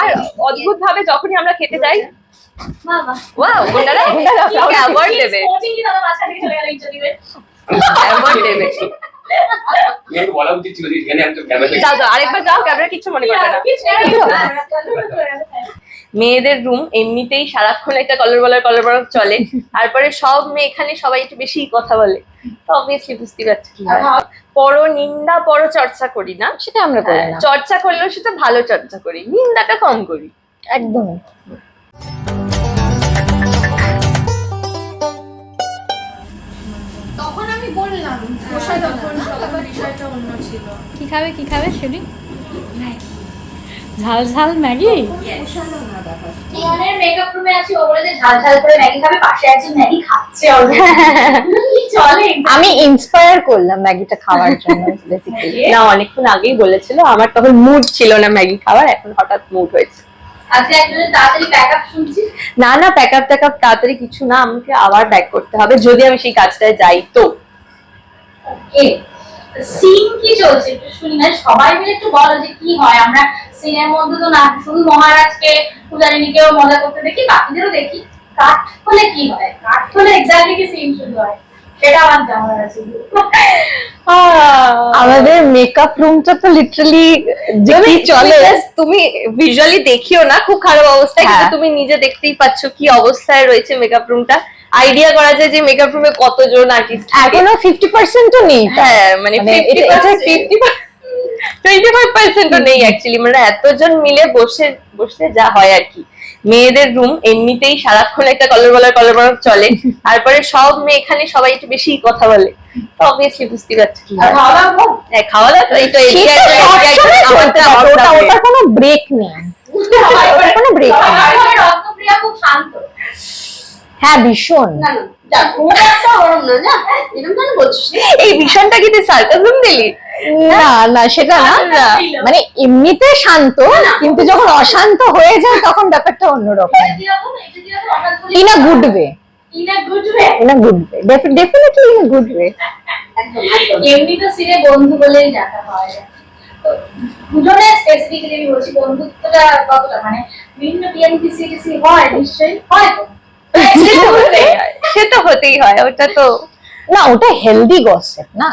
আর অদ্ভুত ভাবে যখনই আমরা খেতে যাই বাবা ওয়াও গুন্ডারা অ্যাওয়ার্ড দিবে? অ্যাওয়ার্ড দেবে। যাও যাও আরেকবার যাও ক্যামেরা কিছু মনে করবে না। মেয়েদের রুম এমনিতেই সারাক্ষণ একটা কলর বলার কলর বলার চলে। তারপরে সব মেয়ে এখানে সবাই একটু বেশি কথা বলে। তো অবভিয়াসলি বুঝতে পারছি কি হয়। পর নিন্দা পর চর্চা করি না। সেটা আমরা করি হ্যাঁ, না চর্চা করলেও সেটা ভালো চর্চা করি। নিন্দাটা কম করি। একদম। তখন আমি বললাম বিষয়টা অন্য ছিল। কি খাবে কি খাবে শুনি? ঝাল ঝাল ম্যাগি? মেকআপ রুমে আছি ও বলে যে ঝাল ঝাল করে ম্যাগি খাবে পাশে আছি ম্যাগি খাচ্ছে আমি ইন্সপায়ার করলাম ম্যাগিটা খাওয়ার জন্য বেসিক্যালি না অনেকক্ষণ আগেই বলেছিল আমার তখন মুড ছিল না ম্যাগি খাওয়ার এখন হঠাৎ মুড হয়েছে। প্যাক না না প্যাক আপ ট্যাক আপ তাড়াতাড়ি কিছু না আমাকে আবার ব্যাক করতে হবে যদি আমি সেই কাজটায় যাই তো। ওকে সিন কি চলছে একটু শুনি। না সবাই মিলে একটু বলো যে কি হয়। আমরা সিনের মধ্যে তো না, শুধু মহারাজকে পূজারিনীকেও মজা করতে দেখি, বাকিদেরও দেখি। কাঠ হলে কি হয়? কাঠ হলে এক্স্যাক্টলি কি সিন শুরু হয়? আমাদের মেকআপ রুমটা তো লিটারালি তুমি চলে। তুমি ভিজুয়ালি দেখিও না খুব খারাপ অবস্থায় কিন্তু হ্যাঁ। তুমি নিজে দেখতেই পাচ্ছ কি অবস্থায় রয়েছে মেকআপ রুমটা আইডিয়া করা যায় যে মেকআপ রুমে কতজন আর্টিস্ট এখনও ফিফটি পার্সেন্টও নেই। হ্যাঁ মানে ফিফটি টোয়েন্টি ফাইভ পার্সেন্টও নেই অ্যাকচুয়ালি মানে এতজন মিলে বসে বসে যা হয় আর কি। মেয়েদের রুম এমনিতেই সারাক্ষণ একটা কলর বলার কলর বলার চলে। তারপরে সব মেয়ে এখানে সবাই একটু বেশি কথা বলে। তো অবভিয়াসলি বুঝতে পারছি কি আর হয়। খাওয়া দাওয়া তো ওটার কোনো ব্রেক নেই। কোনো ব্রেক নেই। খুব শান্ত। হ্যাঁ ভীষণ। এই ভীষণটা কি তুই সার্কাজম দিলি? না না সেটা না। মানে এমনিতে শান্ত কিন্তু যখন অশান্ত হয়ে যায় তখন ব্যাপারটা অন্যরকম। In a good way in a good way in a good way definitely in a good way এমনি তো সিনে বন্ধু বলেই ডাকা হয়। দুজনে স্পেসিফিক্যালি আমি বলছি বন্ধুত্বটা কতটা? মানে বিভিন্ন টিএমপি সিটিসি হয় নিশ্চয়ই সে তো হতেই হয়। সে তো হতেই হয় ওটা তো না ওটা হেলদি গসিপ না?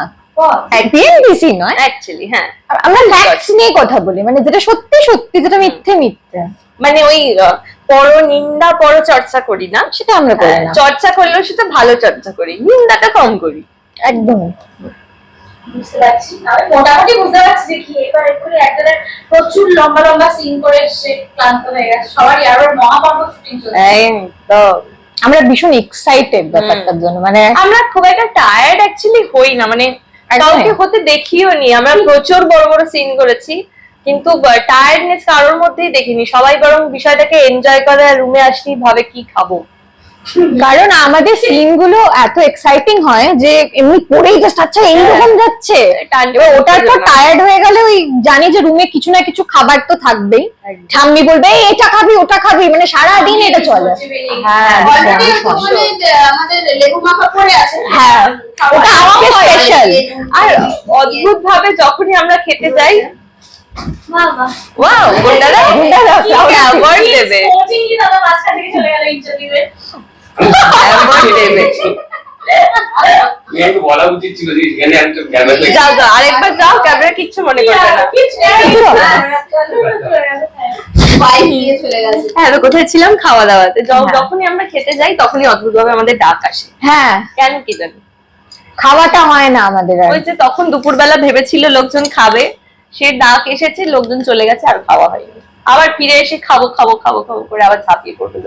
নয়। অ্যাকচুয়ালি হ্যাঁ। আমরা ফ্যাক্টস নিয়ে কথা বলি মানে যেটা সত্যি সত্যি যেটা মিথ্যে মিথ্যে। মানে ওই পর নিন্দা পর চর্চা করি না। সেটা আমরা করি হ্যাঁ, না চর্চা করলেও সেটা ভালো চর্চা করি নিন্দাটা কম করি। একদম বুঝতে পারছি। আমি মোটামুটি বুঝতে পারছি যে কি এবার এরপরে একজনের প্রচুর লম্বা লম্বা সিন করে সে ক্লান্ত হয়ে গেছে। সবারই আরও মহাপর্ব শুটিং চলছে। তো আমরা ভীষণ এক্সাইটেড ব্যাপারটার জন্য মানে আমরা খুব একটা টায়ার্ড অ্যাকচুয়ালি হই না মানে। কাউকে হতে দেখিও নি আমরা প্রচুর বড় বড় সিন করেছি কিন্তু টায়ার্ডনেস কারোর মধ্যেই দেখিনি। সবাই বরং বিষয়টাকে এনজয় করে রুমে আসলেই ভাবে কি খাব। কারণ আমাদের সিনগুলো এত এক্সাইটিং হয় যে এমনি পড়েই জাস্ট আচ্ছা এইরকম যাচ্ছে। এবার ওটার পর টায়ার্ড হয়ে গেলে ওই জানি যে রুমে কিছু না কিছু খাবার তো থাকবেই। ঠাম্মি বলবে "এই, এটা খাবি ওটা খাবি। মানে সারা দিন এটা চলে। হ্যাঁ। মানে আমাদের লেবু মাখা পড়ে আছে। হ্যাঁ ওটা আজকে স্পেশাল আর অদ্ভুত ভাবে যখনই আমরা খেতে যাই বাবা ওয়াও গুন্ডারা গুন্ডারা অ্যাওয়ার্ড দেবে? কোচিং কি দাদা মাঝখান থেকে চলে গেল ইন্টার দিবে অ্যাওয়ার্ড দেবে বলা উচিত ছিল যে এখানে আমি ক্যামেরা যাও যাও আরেকবার যাও ক্যামেরা কিচ্ছু মনে করবে না। বাইক দিয়ে চলে গেছে হ্যাঁ তো কোথায় ছিলাম? খাওয়া দাওয়াতে। হ্যাঁ। যখনই আমরা খেতে যাই তখনই অদ্ভুত ভাবে আমাদের ডাক আসে। হ্যাঁ। কেন কি জানি? খাওয়াটা হয় না আমাদের ওই যে তখন দুপুরবেলা ভেবেছিল লোকজন খাবে সে ডাক এসেছে লোকজন চলে গেছে আর খাওয়া হয়নি। আবার ফিরে এসে খাব খাব খাব খাব করে আবার ঝাঁপিয়ে পড়ল।